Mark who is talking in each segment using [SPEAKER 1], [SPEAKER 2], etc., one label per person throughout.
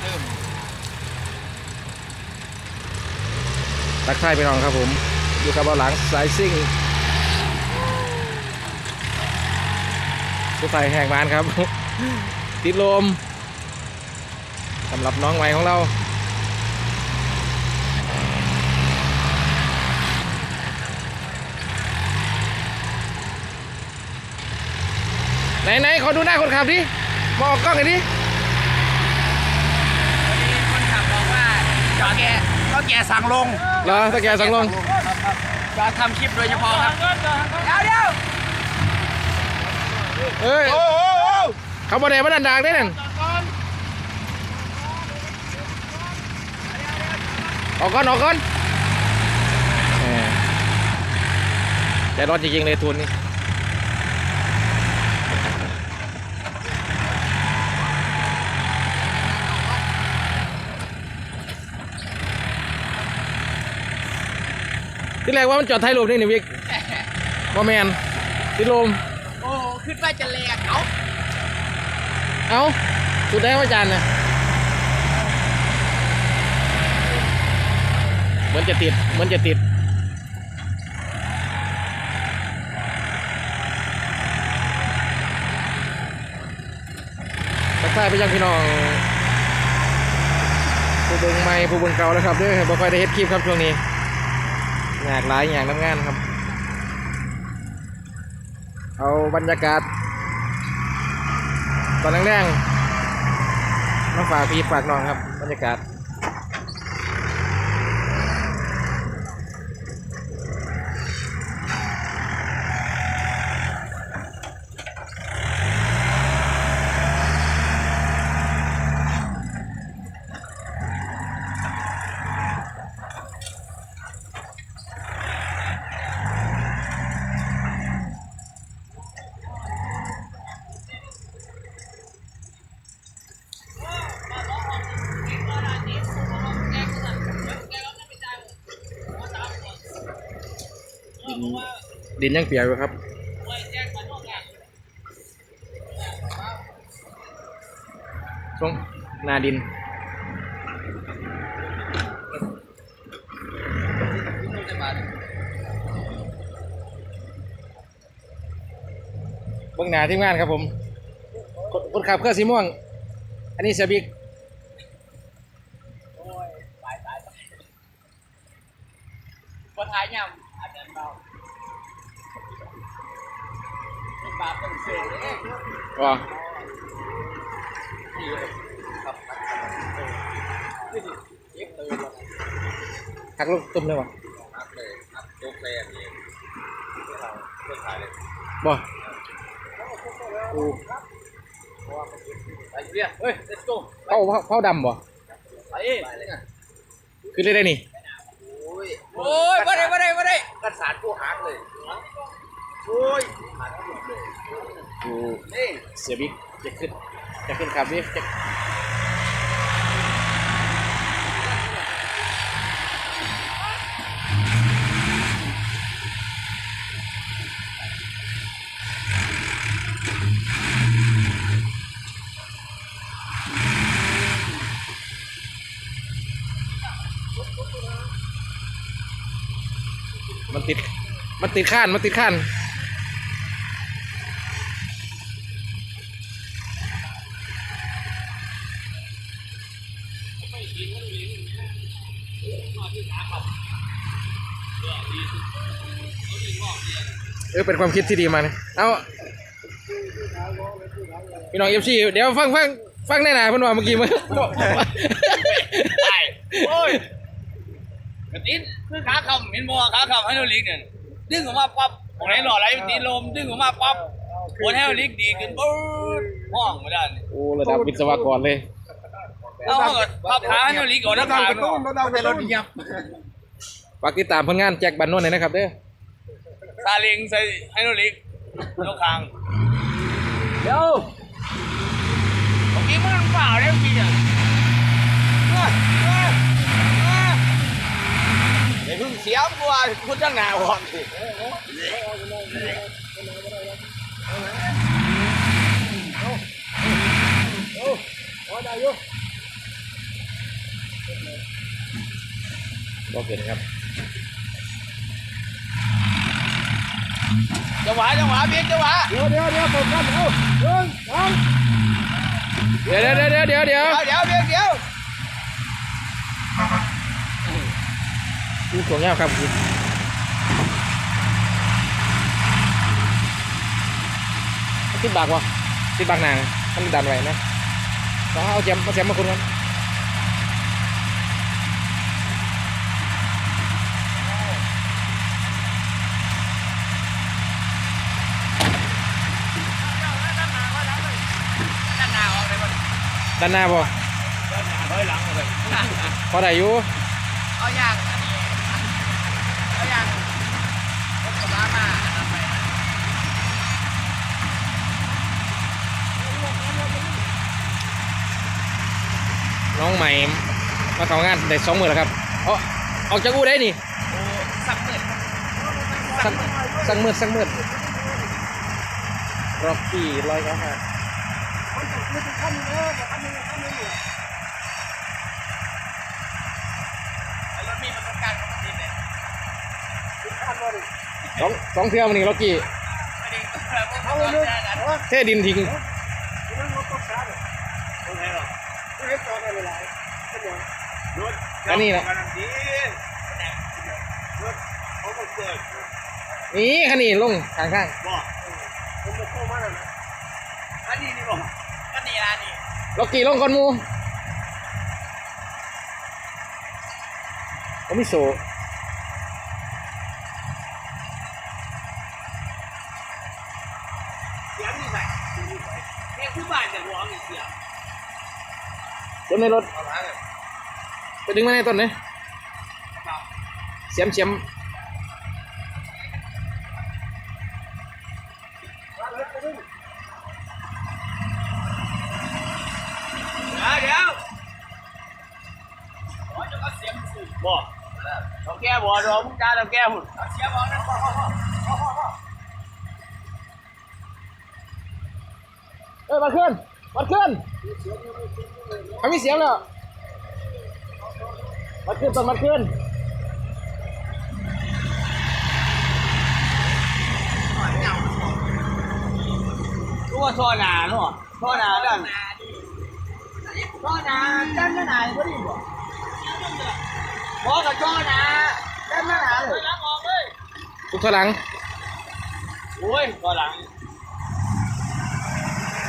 [SPEAKER 1] เติม
[SPEAKER 2] ตักทยพี่น้องครับผม อยู่กับเบาหลังสายซิ่งผู้ใส่แหกมานครับ ติดลมสำหรับน้องใหม่ของเราไหนไหนขอดูหน้าคนขับดิมองกล้องหน่อยดิ
[SPEAKER 1] วันนี้คนขับบอกว่า จอดแกก็แกสั่งลง
[SPEAKER 2] เหรอตะแกสังลง
[SPEAKER 1] จอดทำคลิปโดยเฉพาะครับเดี๋ยวเดี๋ยว
[SPEAKER 2] เอ้ย
[SPEAKER 1] โอ้โห
[SPEAKER 2] เขาบอกแดงมาดันดางได้นั่นออกก่อนออกก่อนแหมแต่ร้อนจริงๆเลยทุนนี่ ที่แรกว่ามันจอดท้ายรูปนี่นี่วิกว่าแมนติดลม
[SPEAKER 1] โอ้ขึ้นไปจะแหลกเอา
[SPEAKER 2] เอาสุดได้ว่าจานเนี่ยเหมือนจะติดเหมือนจะติดทักทายไปยังพี่น้องผู้เบิ่งใหม่ผู้เบิ่งเก่าแล้วครับเด้อบ่ค่อยได้เฮ็ดคลิปครับช่วงนี้ งากหลายอย่างน้ำงานครับ เอาบรรยากาศ ตอนแรงๆมาฝากพี่ฝากน้องครับ บรรยากาศ ดินยังเปียกอยู่ครับตรงนาดินเบื้องหน้าทีมงานครับผมคนคนขับเครื่องสีม่วง อันนี้เสียบิ๊ก
[SPEAKER 1] พอท้ายยำอาจจะเบาเป็น บาปเป็นเสือเลย
[SPEAKER 2] ว้า
[SPEAKER 1] ครับเย็บเลยแล้ว
[SPEAKER 2] หักลูกตุ่มเลยวะ
[SPEAKER 1] นับเลยนับยกเลยอันนี้เพื่อเราเพื่อขายเลย
[SPEAKER 2] บ่กู
[SPEAKER 1] ไปเรียเฮ้ย let's go
[SPEAKER 2] เผาเผาเผาดำบ่
[SPEAKER 1] ไปไปเลยกัน
[SPEAKER 2] คือได้ได้นี่
[SPEAKER 1] โอ้ยโอ้ยมาได้มาได้มาได้กันสารผู้หักเลยโอ้ยหักหมดเลย
[SPEAKER 2] กูเสียบิ๊กจะขึ้น จะขึ้นขับดิจะมันติด มันติดข้าน มันติดข้าน เออเป็นความคิดที่ดีมาเนี่ยเอาพี่น้องเอฟซีเดี๋ยวฟังฟังฟังแน่นาเพิ่นว่าเมื่อกี้มั้ง
[SPEAKER 1] ไปโอ้ยกระตินคือขาคำเห็นบ่ขาคำให้เราลิกเนี่ยดึงออกมาปั๊บของไหนหล่อไรตีลมดึงออกมาปั๊บโอนให้เราลิกดีขึ้นปุ๊บห้องไม่ได้
[SPEAKER 2] โอ้ระดับวิศวกรเลย
[SPEAKER 1] เอาห้องก่อนพับขาให้เราลิกก่อนแล้วขาไม่ออกเป็นรถยับ
[SPEAKER 2] ฝากติดตามผลงานแจ็คบันนนท์หน่อยนะครับเด้อ
[SPEAKER 1] ซาเลิงใส่ให้เราลิกยกคางเดี๋ยวเมื่อกี้มันเปล่าแล้วจริงอะเดี๋ยวเพิ่งเสียกว่าคุณตั้งนานก่อนสิ
[SPEAKER 2] ก็เกินครับ
[SPEAKER 1] จังหวะจังหวะเบียดจังหวะ
[SPEAKER 3] เดี๋ยวเดี๋ยวเดี๋ยวผมกันเอาหนึ่งสอง
[SPEAKER 2] เดี๋ยวเดี๋ยวเดี๋ยวเดี๋ยวเดี๋ยว
[SPEAKER 1] เดี๋ยวเดี๋ยวเดี๋ยว
[SPEAKER 2] ดูตัวเงี้ยครับคือติดบากวะติดบากนางมันดันไหวไหมต้องเอาแจมเอาแจมมาคุณกัน
[SPEAKER 1] ด้านหน้าออกไปบ่
[SPEAKER 2] ด้านหน้าพอ
[SPEAKER 1] ด้านหน้าถอยหลังเลย
[SPEAKER 2] พอได้อยู่
[SPEAKER 1] เอาอย่างเอาอย่างรถกระบะมาเอาไป
[SPEAKER 2] น้องใหม่มาเข้างานได้สองหมื่นแล้วครับเอาออกจากอูได้นี่
[SPEAKER 1] โอ้สักเปิด
[SPEAKER 2] สักสักหมื่นสักหมื่นร็อกกี้ร้อยเก้าห้า
[SPEAKER 1] ไอ้รถมีประ สบการณ์ของมันดีเลย
[SPEAKER 2] สองสองเที่ยวมันนี่ร็อกกี้
[SPEAKER 1] ไม่ด้เอาเลย
[SPEAKER 2] เท่ดินทิ้งอันนี้นะ
[SPEAKER 1] เขาก็เกิด
[SPEAKER 2] นี่คันนี้ลงข้างข้าง
[SPEAKER 1] บอกอันนี้นี่บอก นนี้อันนี้
[SPEAKER 2] ล็อกกี้ลงก่อนหมูโอมิโซ
[SPEAKER 1] เสียงนี่ใส่เพลงผู้บ้านจะร้องอีกเสียง
[SPEAKER 2] ต้นในรถ
[SPEAKER 1] เอาละเลย
[SPEAKER 2] ไปดึงมาในต้นเลย
[SPEAKER 1] ครับ
[SPEAKER 2] เสียมเสียม
[SPEAKER 1] เดี๋ยวโอ้ยจะก็เสียงสูง บ่ต้องแก้บ่ดอกมึงจ้าต้องแก้หุ่นเสียบ่นะพ่อพ่อพ่อพ่อพ่อ
[SPEAKER 2] เอ้ยมาขึ้นมาขึ้นทำมีเสียงแล้วมาขึ้นต้นมาขึ้น
[SPEAKER 1] รู้ว่าท่อนาเนาะท่อนาด้านท่อนาด้านไหนก็ดีบ่ พอกับท่อนาด้านหน้าเลย
[SPEAKER 2] ทุกทางหลัง
[SPEAKER 1] โอ้ยก็หลัง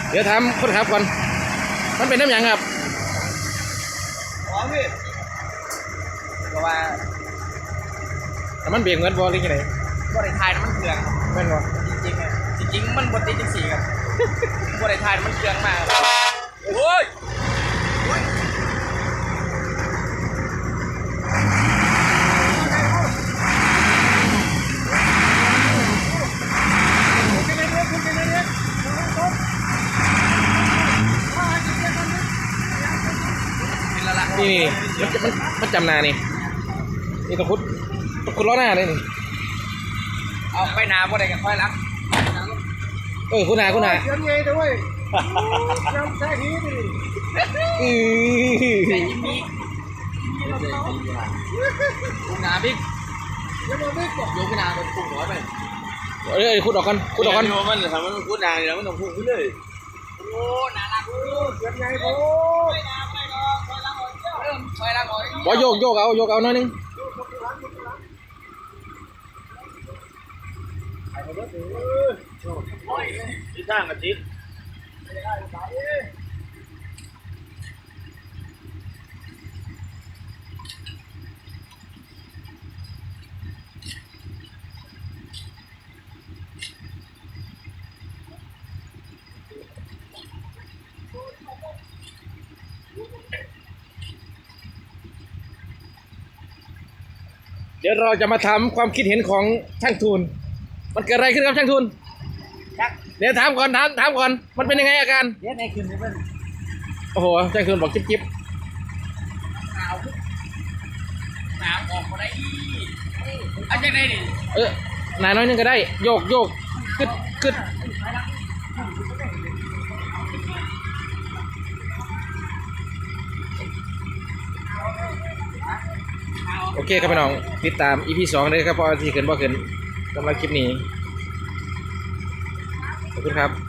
[SPEAKER 2] เดี๋ยวถามคนขับก่อน มันเป็นน้ำหยังครับ
[SPEAKER 1] อ๋อพี่ก็ว่า
[SPEAKER 2] แต่มันเบรกเหมือนบอลหรือยังไง
[SPEAKER 1] บริทายน้ำมันเครื่องครับ
[SPEAKER 2] แม่นบ่
[SPEAKER 1] จริงๆอะจริงๆ มันบติดจังสี่ครับบริทายน้ำมันเครื่องมากครับโอ้ย
[SPEAKER 2] มันจะมันมันจำหนานี่นี่ตะคุดตะคุดล้อหน้าเลยนี่
[SPEAKER 1] เอาไปนาบ่ได้กันค่อยหลัง
[SPEAKER 2] เออคุณหนาคุณหนา
[SPEAKER 3] เสียงไงด้วยน้ำแท้นี้ดิ
[SPEAKER 2] อือ
[SPEAKER 1] แต่ยิ้มนี้ปุงนาบิ๊ก
[SPEAKER 3] ยังมาไม่กด
[SPEAKER 1] ยกไปนาเป็นปุงร้อยไป
[SPEAKER 2] เอ้ยคุดออกก่อนคุดออกก่อน
[SPEAKER 1] มันทำมันพูดนาเนี่ยมันต้องพูดขึ้นเลยโอ้นาลักโอ้
[SPEAKER 3] เสียงไงโอ้
[SPEAKER 2] บอโยกโยกเอาโยกเอาหน่อยหนึง
[SPEAKER 1] ที่สร้างกระติบ
[SPEAKER 2] เดี๋ยวเราจะมาถามความคิดเห็นของช่างทูน มันเกิดอะไรขึ้นครับช่างทูน
[SPEAKER 1] ชัก
[SPEAKER 2] เดี๋ยวถามก่อนถามถามก่อน มันเป็นยังไงอาการ
[SPEAKER 1] เดี๋ยวในคืนนี้มัน
[SPEAKER 2] โอ้โห ช่างทูนบอกจิ๊บจิ๊บ
[SPEAKER 1] หนาวหนาวออกมาได้อีอาจจะได้ดิ
[SPEAKER 2] เออหนาน้อยหนึงก็ได้ โยกโยกขึ้นขึ้น โอเคครับพี่น้อง ติดตาม EP สองเลยครับเพราะที่ขึ้นบ่ขึ้นสำหรับคลิปนี้ ขอบคุณครับ